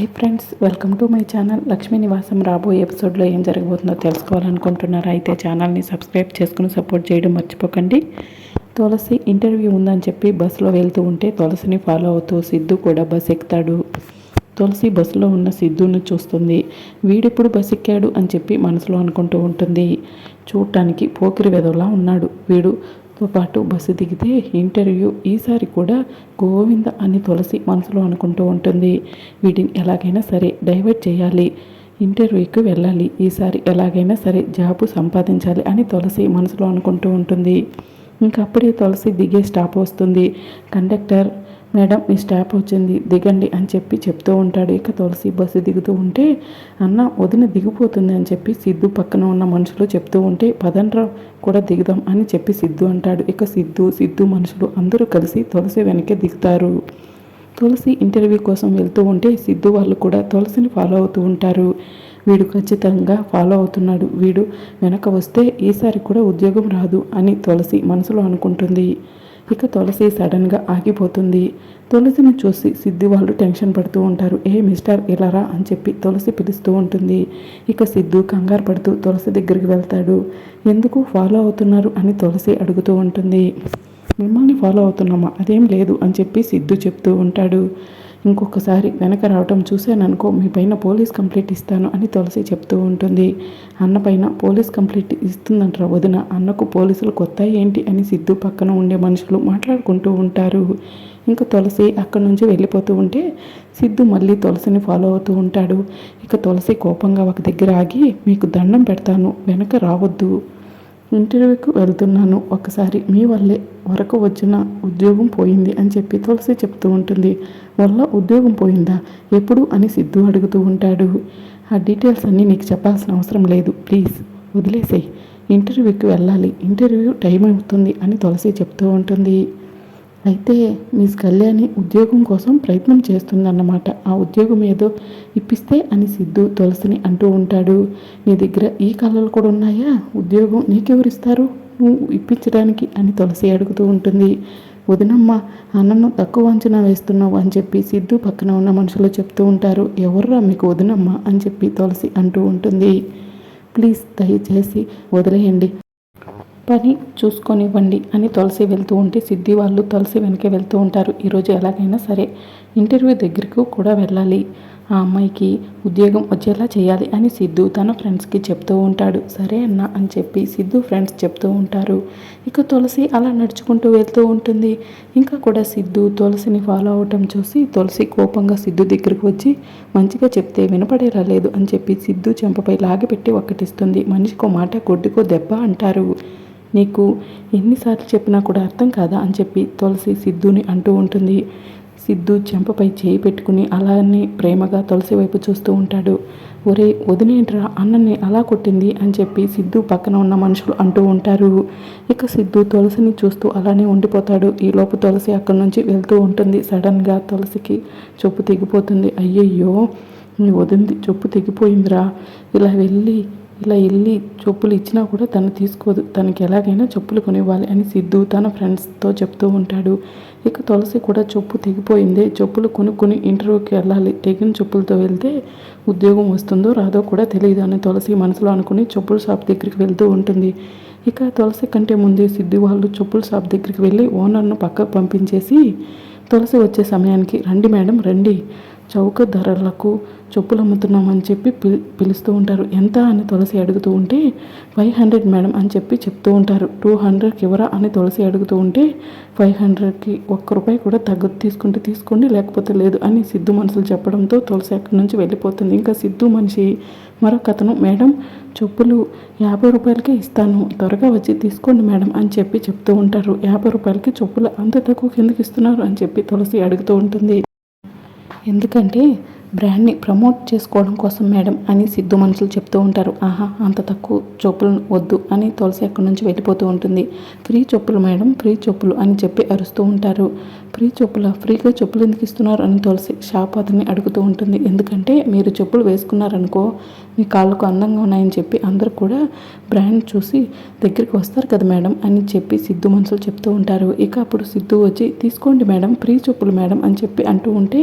Hi friends welcome to my channel Lakshmi Nivasam రాబోయే ఎపిసోడ్లో ఏం జరగబోతుందో తెలుసుకోవాలనుకుంటున్నారా అయితే ఛానల్ని సబ్స్క్రైబ్ చేసుకుని సపోర్ట్ చేయడం మర్చిపోకండి. తులసి ఇంటర్వ్యూ ఉందని చెప్పి బస్సులో వెళ్తూ ఉంటే తులసిని ఫాలో అవుతూ సిద్ధు కూడా బస్ ఎక్కుతాడు. తులసి బస్సులో ఉన్న సిద్ధుని చూస్తుంది. వీడిప్పుడు బస్ ఎక్కాడు అని చెప్పి మనసులో అనుకుంటూ ఉంటుంది. చూడటానికి పోకిరి వెదవలా ఉన్నాడు. వీడు తో పాటు బస్సు దిగితే ఇంటర్వ్యూ ఈసారి కూడా గోవింద అని తులసి మనసులో అనుకుంటూ ఉంటుంది. వీటిని ఎలాగైనా సరే డైవర్ట్ చేయాలి. ఇంటర్వ్యూకి వెళ్ళాలి. ఈసారి ఎలాగైనా సరే జాబు సంపాదించాలి అని తులసి మనసులో అనుకుంటూ ఉంటుంది. ఇంకా అప్పుడే తులసి దిగే స్టాప్ వస్తుంది. కండక్టర్ మేడం మీ స్టాప్ వచ్చింది దిగండి అని చెప్పి చెప్తూ ఉంటాడు. ఇక తులసి బస్సు దిగుతూ ఉంటే అన్న వదిన దిగిపోతుంది అని చెప్పి సిద్ధు పక్కన ఉన్న మనుషులు చెప్తూ ఉంటే పదండ్రా కూడా దిగుదాం అని చెప్పి సిద్ధు అంటాడు. ఇక సిద్ధు సిద్ధు మనుషులు అందరూ కలిసి తులసి వెనకే దిగుతారు. తులసి ఇంటర్వ్యూ కోసం వెళ్తూ ఉంటే సిద్ధు వాళ్ళు కూడా తులసిని ఫాలో అవుతూ ఉంటారు. వీడు ఖచ్చితంగా ఫాలో అవుతున్నాడు. వీడు వెనక వస్తే ఈసారి కూడా ఉద్యోగం రాదు అని తులసి మనసులో అనుకుంటుంది. ఇక తులసి సడన్గా ఆగిపోతుంది. తులసిని చూసి సిద్ధి వాళ్ళు టెన్షన్ పడుతూ ఉంటారు. ఏ మిస్టర్ ఇలారా అని చెప్పి తులసి పిలుస్తూ ఉంటుంది. ఇక సిద్ధు కంగారు పడుతూ తులసి దగ్గరికి వెళ్తాడు. ఎందుకు ఫాలో అవుతున్నారు? అని తులసి అడుగుతూ ఉంటుంది. మిమ్మల్ని ఫాలో అవుతున్నామా? అదేం లేదు అని చెప్పి సిద్ధు చెప్తూ ఉంటాడు. ఇంకొకసారి వెనక రావటం చూశాననుకో మీ పైన పోలీస్ కంప్లైంట్ ఇస్తాను అని తులసి చెప్తూ ఉంటుంది. అన్న పైన పోలీస్ కంప్లైంట్ ఇస్తుందంటారా వదిన అన్నకు పోలీసులు కొత్త ఏంటి అని సిద్ధు పక్కన ఉండే మనుషులు మాట్లాడుకుంటూ ఉంటారు. ఇంకా తులసి అక్కడి నుంచి వెళ్ళిపోతూ ఉంటే సిద్ధు మళ్ళీ తులసిని ఫాలో అవుతూ ఉంటాడు. ఇక తులసి కోపంగా ఒక దగ్గర ఆగి మీకు దండం పెడతాను వెనక రావద్దు. ఇంటర్వ్యూకి వెళ్తున్నాను. ఒకసారి మీ వల్లే వరకు వచ్చిన ఉద్యోగం పోయింది అని చెప్పి తులసి చెప్తూ ఉంటుంది. వల్ల ఉద్యోగం పోయిందా? ఎప్పుడు? అని సిద్ధు అడుగుతూ ఉంటాడు. ఆ డీటెయిల్స్ అన్నీ నీకు చెప్పాల్సిన అవసరం లేదు. ప్లీజ్ వదిలేసేయి. ఇంటర్వ్యూకి వెళ్ళాలి. ఇంటర్వ్యూ టైం అవుతుంది అని తులసి చెప్తూ ఉంటుంది. అయితే మిస్ కళ్యాణి ఉద్యోగం కోసం ప్రయత్నం చేస్తుందన్నమాట. ఆ ఉద్యోగం ఏదో ఇప్పిస్తే అని సిద్ధు తులసిని అంటూ ఉంటాడు. నీ దగ్గర ఈ కళలు కూడా ఉన్నాయా? ఉద్యోగం నీకెవరిస్తారు? నువ్వు ఇప్పించడానికి అని తులసి అడుగుతూ ఉంటుంది. వదినమ్మ అన్నను తక్కువ అంచనా వేస్తున్నావు అని చెప్పి సిద్ధు పక్కన ఉన్న మనుషులు చెప్తూ ఉంటారు. ఎవర్రా మీకు వదినమ్మ అని చెప్పి తులసి అంటూ ఉంటుంది. ప్లీజ్ దయచేసి వదిలేయండి. పని చూసుకొనివ్వండి అని తులసి వెళ్తూ ఉంటే సిద్ధి వాళ్ళు తులసి వెనక వెళ్తూ ఉంటారు. ఈరోజు ఎలాగైనా సరే ఇంటర్వ్యూ దగ్గరకు కూడా వెళ్ళాలి. ఆ అమ్మాయికి ఉద్యోగం వచ్చేలా చేయాలి అని సిద్ధు తన ఫ్రెండ్స్కి చెప్తూ ఉంటాడు. సరే అన్న అని చెప్పి సిద్ధు ఫ్రెండ్స్ చెప్తూ ఉంటారు. ఇక తులసి అలా నడుచుకుంటూ వెళ్తూ ఉంటుంది. ఇంకా కూడా సిద్ధు తులసిని ఫాలో అవటం చూసి తులసి కోపంగా సిద్ధు దగ్గరికి వచ్చి మంచిగా చెప్తే వినపడేలా లేదు అని చెప్పి సిద్ధు చెంపపై లాగిపెట్టి ఒక్కటిస్తుంది. మనిషికో మాట గొడ్డుకో దెబ్బ అంటారు. నీకు ఎన్నిసార్లు చెప్పినా కూడా అర్థం కాదా అని చెప్పి తులసి సిద్ధుని అంటూ ఉంటుంది. సిద్ధు చెంపపై చేయి పెట్టుకుని అలానే ప్రేమగా తులసి వైపు చూస్తూ ఉంటాడు. ఒరే వదినేంట్రా అన్నని అలా కొట్టింది అని చెప్పి సిద్ధు పక్కన ఉన్న మనుషులు అంటూ ఉంటారు. ఇక సిద్ధు తులసిని చూస్తూ అలానే ఉండిపోతాడు. ఈ లోపు తులసి అక్కడి నుంచి వెళ్తూ ఉంటుంది. సడన్గా తులసికి చెప్పు తెగిపోతుంది. అయ్యయ్యో నీ వదింది చెప్పు తెగిపోయిందిరా. ఇలా వెళ్ళి ఇలా వెళ్ళి చెప్పులు ఇచ్చినా కూడా తను తీసుకోదు. తనకి ఎలాగైనా చెప్పులు కొనివ్వాలి అని సిద్ధు తన ఫ్రెండ్స్తో చెప్తూ ఉంటాడు. ఇక తులసి కూడా చెప్పు తెగిపోయింది. చెప్పులు కొనుక్కొని ఇంటర్వ్యూకి వెళ్ళాలి. తెగిన చెప్పులతో వెళ్తే ఉద్యోగం వస్తుందో రాదో కూడా తెలియదు అని తులసి మనసులో అనుకుని చెప్పుల షాప్ దగ్గరికి వెళ్తూ ఉంటుంది. ఇక తులసి కంటే ముందే సిద్ధు వాళ్ళు చెప్పుల షాప్ దగ్గరికి వెళ్ళి ఓనర్ను పక్కకు పంపించేసి తులసి వచ్చే సమయానికి రండి మేడం రండి. చౌక ధరలకు చెప్పులు అమ్ముతున్నామని చెప్పి పిలి పిలుస్తూ ఉంటారు. ఎంత అని తులసి అడుగుతూ ఉంటే ఫైవ్ హండ్రెడ్ మేడం అని చెప్పి చెప్తూ ఉంటారు. టూ హండ్రెడ్కి ఇవ్వరా అని తులసి అడుగుతూ ఉంటే ఫైవ్ హండ్రెడ్కి ఒక్క రూపాయి కూడా తగ్గదు. తీసుకుంటే తీసుకోండి లేకపోతే లేదు అని సిద్ధు మనుషులు చెప్పడంతో తులసి అక్కడి నుంచి వెళ్ళిపోతుంది. ఇంకా సిద్ధు మనిషి మరొక అతను మేడం చెప్పులు యాభై రూపాయలకే ఇస్తాను. త్వరగా వచ్చి తీసుకోండి మేడం అని చెప్పి చెప్తూ ఉంటారు. యాభై రూపాయలకి చెప్పులు అంత తక్కువ కిందకి ఇస్తున్నారు? అని చెప్పి తులసి అడుగుతూ ఉంటుంది. ఎందుకంటే బ్రాండ్ని ప్రమోట్ చేసుకోవడం కోసం మేడం అని సిద్ధు మనుషులు చెప్తూ ఉంటారు. ఆహా అంత తక్కువ చెప్పులు వద్దు అని తులసి అక్కడి నుంచి వెళ్ళిపోతూ ఉంటుంది. ఫ్రీ చెప్పులు మేడం ఫ్రీ చెప్పులు అని చెప్పి అరుస్తూ ఉంటారు. ఫ్రీ చెప్పుల ఫ్రీగా చెప్పులు ఎందుకు ఇస్తున్నారు అని తులసి షాప్ అతన్ని అడుగుతూ ఉంటుంది. ఎందుకంటే మీరు చెప్పులు వేసుకున్నారనుకో మీ కాళ్ళకు అందంగా ఉన్నాయని చెప్పి అందరూ కూడా బ్రాండ్ చూసి దగ్గరికి వస్తారు కదా మేడం అని చెప్పి సిద్ధు మనుషులు చెప్తూ ఉంటారు. ఇక అప్పుడు సిద్ధు వచ్చి తీసుకోండి మేడం ఫ్రీ చెప్పులు మేడం అని చెప్పి అంటూ ఉంటే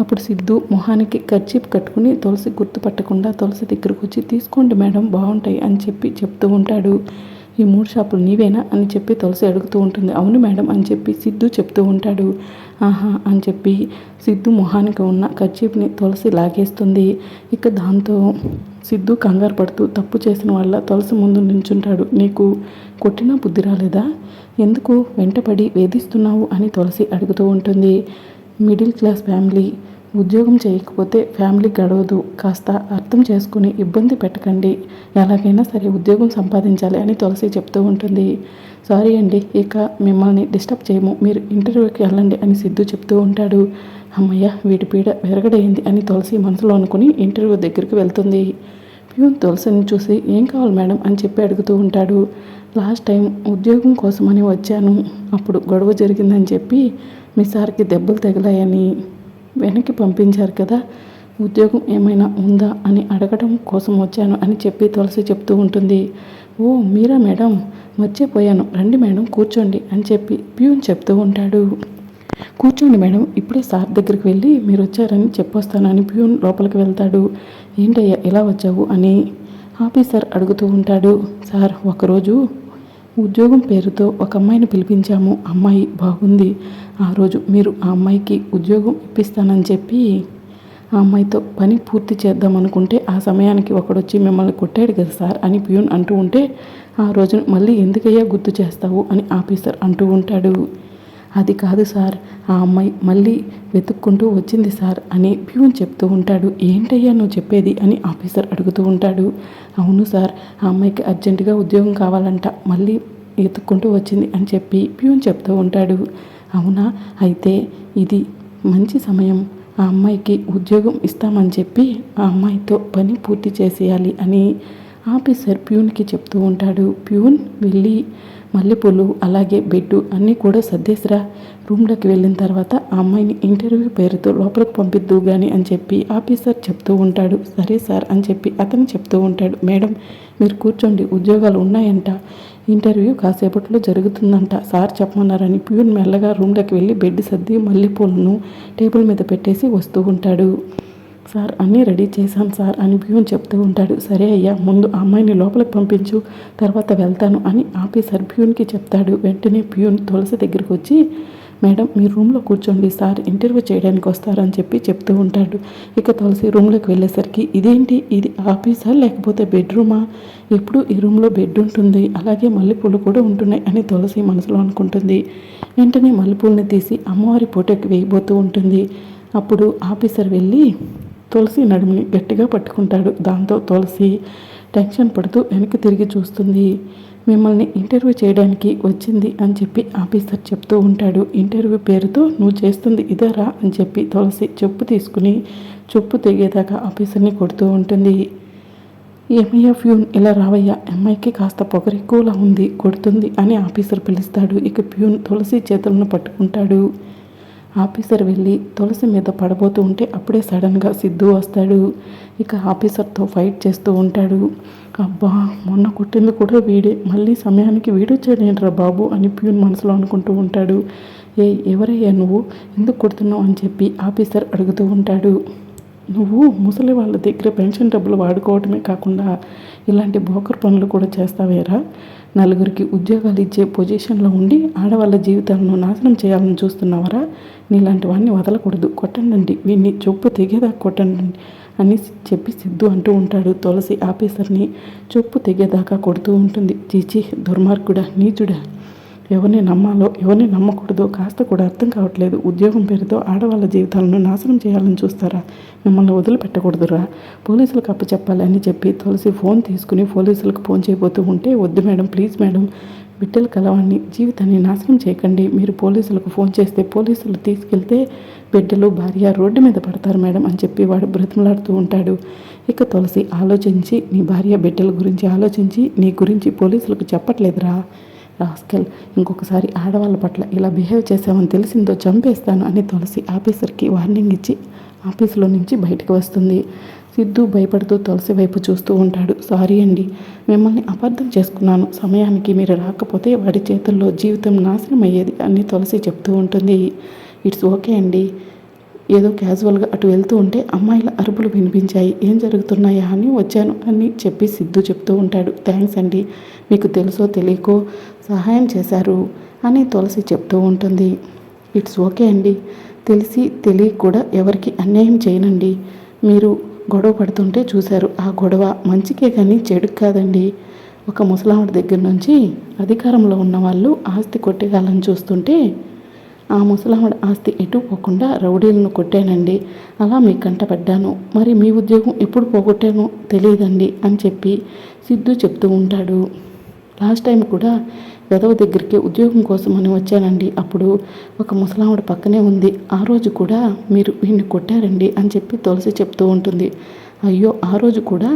అప్పుడు సిద్ధు మొహానికి కర్చీప్ కట్టుకుని తులసి గుర్తుపట్టకుండా తులసి దగ్గరకు వచ్చి తీసుకోండి మేడం బాగుంటాయి అని చెప్పి చెప్తూ ఉంటాడు. ఈ మూడు షాపులు నీవేనా? అని చెప్పి తులసి అడుగుతూ ఉంటుంది. అవును మేడం అని చెప్పి సిద్ధు చెప్తూ ఉంటాడు. ఆహా అని చెప్పి సిద్ధు మొహానికి ఉన్న కర్చీప్ని తులసి లాగేస్తుంది. ఇక దాంతో సిద్ధు కంగారు పడుతూ తప్పు చేసిన వల్ల తులసి ముందు నించుంటాడు. నీకు కొట్టినా బుద్ధి రాలేదా? ఎందుకు? వెంటపడి వేధిస్తున్నావు అని తులసి అడుగుతూ ఉంటుంది. మిడిల్ క్లాస్ ఫ్యామిలీ ఉద్యోగం చేయకపోతే ఫ్యామిలీ గడవదు. కాస్త అర్థం చేసుకుని ఇబ్బంది పెట్టకండి. ఎలాగైనా సరే ఉద్యోగం సంపాదించాలి అని తులసి చెప్తూ ఉంటుంది. సారీ అండి ఇక మిమ్మల్ని డిస్టర్బ్ చేయము. మీరు ఇంటర్వ్యూకి వెళ్ళండి అని సిద్ధు చెప్తూ ఉంటాడు. అమ్మయ్య వీటి పీడ వెరగడైంది అని తులసి మనసులో అనుకుని ఇంటర్వ్యూ దగ్గరికి వెళ్తుంది. ప్యూన్ తులసిని చూసి ఏం కావాలి మేడం? అని చెప్పి అడుగుతూ ఉంటాడు. లాస్ట్ టైం ఉద్యోగం కోసమని వచ్చాను. అప్పుడు గొడవ జరిగిందని చెప్పి మీ సార్కి దెబ్బలు తగిలాయని వెనక్కి పంపించారు కదా ఉద్యోగం ఏమైనా ఉందా అని అడగడం కోసం వచ్చాను అని చెప్పి తులసి చెప్తూ ఉంటుంది. ఓ మీరా మేడం? మర్చిపోయాను. రండి మేడం కూర్చోండి అని చెప్పి ప్యూన్ చెప్తూ ఉంటాడు. కూర్చోండి మేడం ఇప్పుడే సార్ దగ్గరికి వెళ్ళి మీరు వచ్చారని చెప్పొస్తానని ప్యూన్ లోపలికి వెళ్తాడు. ఏంటయ్యా ఎలా వచ్చావు అని ఆఫీసర్ అడుగుతూ ఉంటాడు. సార్ ఒకరోజు ఉద్యోగం పేరుతో ఒక అమ్మాయిని పిలిపించాము. అమ్మాయి బాగుంది. ఆ రోజు మీరు ఆ అమ్మాయికి ఉద్యోగం ఇప్పిస్తానని చెప్పి ఆ అమ్మాయితో పని పూర్తి చేద్దాం అనుకుంటే ఆ సమయానికి ఒకడొచ్చి మిమ్మల్ని కొట్టాడు కదా సార్ అని ప్యూన్ అంటూ ఉంటే ఆ రోజున మళ్ళీ ఎందుకయ్యా గుర్తు చేస్తావు? అని ఆఫీసర్ అంటూ ఉంటాడు. అది కాదు సార్ ఆ అమ్మాయి మళ్ళీ వెతుక్కుంటూ వచ్చింది సార్ అని ప్యూన్ చెప్తూ ఉంటాడు. ఏంటయ్యా నువ్వు చెప్పేది? అని ఆఫీసర్ అడుగుతూ ఉంటాడు. అవును సార్ ఆ అమ్మాయికి అర్జెంటుగా ఉద్యోగం కావాలంట మళ్ళీ వెతుక్కుంటూ వచ్చింది అని చెప్పి ప్యూన్ చెప్తూ ఉంటాడు. అవునా? అయితే ఇది మంచి సమయం. ఆ అమ్మాయికి ఉద్యోగం ఇస్తామని చెప్పి ఆ అమ్మాయితో పని పూర్తి చేసేయాలి అని ఆఫీసర్ ప్యూన్కి చెప్తూ ఉంటాడు. ప్యూన్ వెళ్ళి మల్లెపూలు అలాగే బెడ్ అన్నీ కూడా సర్దేసిరా. రూమ్లోకి వెళ్ళిన తర్వాత ఆ అమ్మాయిని ఇంటర్వ్యూ పేరుతో లోపలికి పంపిద్దు కానీ అని చెప్పి ఆఫీసర్ చెప్తూ ఉంటాడు. సరే సార్ అని చెప్పి అతను చెప్తూ ఉంటాడు. మేడం మీరు కూర్చోండి ఉద్యోగాలు ఉన్నాయంట. ఇంటర్వ్యూ కాసేపట్లో జరుగుతుందంట. సార్ చెప్పమన్నారని ప్యూన్ మెల్లగా రూమ్లోకి వెళ్ళి బెడ్ సర్ది మల్లెపూలను టేబుల్ మీద పెట్టేసి వస్తూ ఉంటాడు. సార్ అన్నీ రెడీ చేశాను సార్ అని ప్యూన్ చెప్తూ ఉంటాడు. సరే అయ్యా ముందు ఆ అమ్మాయిని లోపలికి పంపించు తర్వాత వెళ్తాను అని ఆఫీసర్ ప్యూన్కి చెప్తాడు. వెంటనే ప్యూన్ తులసి దగ్గరికి వచ్చి మేడం మీ రూమ్లో కూర్చోండి సార్ ఇంటర్వ్యూ చేయడానికి వస్తారని చెప్పి చెప్తూ ఉంటాడు. ఇక తులసి రూమ్లోకి వెళ్ళేసరికి ఇదేంటి? ఇది ఆఫీసా లేకపోతే బెడ్రూమా? ఎప్పుడు ఈ రూమ్లో బెడ్ ఉంటుంది? అలాగే మల్లెపూలు కూడా ఉంటున్నాయి అని తులసి మనసులో అనుకుంటుంది. వెంటనే మల్లెపూలని తీసి అమ్మవారి ఫోటోకి వేయబోతూ ఉంటుంది. అప్పుడు ఆఫీసర్ వెళ్ళి తులసి నడుముని గట్టిగా పట్టుకుంటాడు. దాంతో తులసి టెన్షన్ పడుతూ వెనక్కి తిరిగి చూస్తుంది. మిమ్మల్ని ఇంటర్వ్యూ చేయడానికి వచ్చింది అని చెప్పి ఆఫీసర్ చెప్తూ ఉంటాడు. ఇంటర్వ్యూ పేరుతో నువ్వు చేస్తుంది ఇదరా అని చెప్పి తులసి చెప్పు తీసుకుని చెప్పు తెగేదాకా ఆఫీసర్ని కొడుతూ ఉంటుంది. ఎంఐఏ ప్యూన్ ఇలా రావయ్యా ఎంఐకి కాస్త పొగరెక్కువలా ఉంది కొడుతుంది అని ఆఫీసర్ పిలుస్తాడు. ఇక ప్యూన్ తులసి చేతులను పట్టుకుంటాడు. ఆఫీసర్ వెళ్ళి తులసి మీద పడబోతూ ఉంటే అప్పుడే సడన్గా సిద్ధు వస్తాడు. ఇక ఆఫీసర్తో ఫైట్ చేస్తూ ఉంటాడు. అబ్బా మొన్న కొట్టింది కూడా వీడే. మళ్ళీ సమయానికి వీడొచ్చాడేంట్రా బాబు అని ప్యూన్ మనసులో అనుకుంటూ ఉంటాడు. ఏ ఎవరయ్యా నువ్వు? ఎందుకు కొడుతున్నావు అని చెప్పి ఆఫీసర్ అడుగుతూ ఉంటాడు. నువ్వు ముసలి వాళ్ళ దగ్గర పెన్షన్ డబ్బులు వాడుకోవటమే కాకుండా ఇలాంటి బోకర్ పనులు కూడా చేస్తావేరా? నలుగురికి ఉద్యోగాలు ఇచ్చే పొజిషన్లో ఉండి ఆడవాళ్ళ జీవితాలను నాశనం చేయాలని చూస్తున్నావరా? నీలాంటి వాడిని వదలకూడదు. కొట్టండి వీడిని చొప్పు తెగేదాకా కొట్టండి అని చెప్పి సిద్ధు అంటూ ఉంటాడు. తులసి ఆఫీసర్ని చొప్పు తెగేదాకా కొడుతూ ఉంటుంది. చీచి దుర్మార్గుడా నీచుడా. ఎవరిని నమ్మాలో ఎవరిని నమ్మకూడదో కాస్త కూడా అర్థం కావట్లేదు. ఉద్యోగం పేరుతో ఆడవాళ్ళ జీవితాలను నాశనం చేయాలని చూస్తారా? మిమ్మల్ని వదిలిపెట్టకూడదురా. పోలీసులకు అప్పచెప్పాలి అని చెప్పి తులసి ఫోన్ తీసుకుని పోలీసులకు ఫోన్ చేయబోతూ ఉంటే వద్దు మేడం ప్లీజ్ మేడం. బిడ్డల కలవాన్ని జీవితాన్ని నాశనం చేయకండి. మీరు పోలీసులకు ఫోన్ చేస్తే పోలీసులు తీసుకెళ్తే బిడ్డలు భార్య రోడ్డు మీద పడతారు మేడం అని చెప్పి వాడు బ్రతిమలాడుతూ ఉంటాడు. ఇక తులసి ఆలోచించి నీ భార్య బిడ్డల గురించి ఆలోచించి నీ గురించి పోలీసులకు చెప్పట్లేదురా. రాస్కెల్ ఇంకొకసారి ఆడవాళ్ళ పట్ల ఇలా బిహేవ్ చేసామని తెలిసిందో చంపేస్తాను అని తులసి ఆఫీసర్కి వార్నింగ్ ఇచ్చి ఆఫీసులో నుంచి బయటకు వస్తుంది. సిద్ధు భయపడుతూ తులసి వైపు చూస్తూ ఉంటాడు. సారీ అండి మిమ్మల్ని అపార్థం చేసుకున్నాను. సమయానికి మీరు రాకపోతే వాడి చేతుల్లో జీవితం నాశనం అయ్యేది అని తులసి చెప్తూ ఉంటుంది. ఇట్స్ ఓకే అండి. ఏదో క్యాజువల్గా అటు వెళ్తూ ఉంటే అమ్మాయిల అరుపులు వినిపించాయి. ఏం జరుగుతున్నాయా? అని వచ్చాను అని చెప్పి సిద్ధు చెప్తూ ఉంటాడు. థ్యాంక్స్ అండి. మీకు తెలుసో తెలియకో సహాయం చేశారు అని తులసి చెప్తూ ఉంటుంది. ఇట్స్ ఓకే అండి. తెలిసి తెలియక కూడా ఎవరికి అన్యాయం చేయనండి. మీరు గొడవ పడుతుంటే చూశారు. ఆ గొడవ మంచికే కానీ చెడుకు కాదండి. ఒక ముసలావిడ దగ్గర నుంచి అధికారంలో ఉన్న వాళ్ళు ఆస్తి కొట్టేయాలని చూస్తుంటే ఆ ముసలావిడ ఆస్తి ఎటు పోకుండా రౌడీలను కొట్టానండి. అలా మీ కంటపడ్డాను మరి మీ ఉద్యోగం ఎప్పుడు పోగొట్టానో తెలియదండి అని చెప్పి సిద్ధు చెప్తూ ఉంటాడు. లాస్ట్ టైం కూడా వెదవ దగ్గరికి ఉద్యోగం కోసం అని వచ్చానండి. అప్పుడు ఒక ముసలావిడ పక్కనే ఉంది. ఆ రోజు కూడా మీరు వీడిని కొట్టారండి అని చెప్పి తులసి చెప్తూ ఉంటుంది. అయ్యో ఆ రోజు కూడా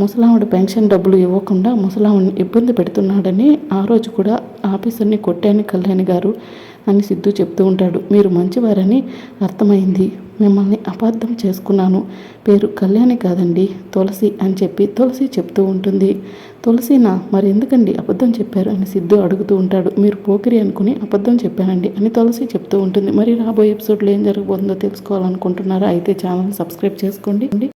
ముసలావిడ పెన్షన్ డబ్బులు ఇవ్వకుండా ముసలావిడిని ఇబ్బంది పెడుతున్నాడని ఆ రోజు కూడా ఆఫీసర్ని కొట్టాను కళ్యాణి గారు. అని సిద్ధు చెప్తూ ఉంటాడు. మీరు మంచివారని అర్థమైంది. మిమ్మల్ని అపార్థం చేసుకున్నాను. పేరు కళ్యాణి కాదండి తులసి అని చెప్పి తులసి చెప్తూ ఉంటుంది. తులసినా మరి ఎందుకండి అబద్ధం చెప్పారు అని సిద్ధు అడుగుతూ ఉంటాడు. మీరు పోకిరి అనుకుని అబద్ధం చెప్పానండి అని తులసి చెప్తూ ఉంటుంది. మరి రాబోయే ఎపిసోడ్లో ఏం జరగబోతుందో తెలుసుకోవాలనుకుంటున్నారా? అయితే ఛానల్ సబ్స్క్రైబ్ చేసుకోండి.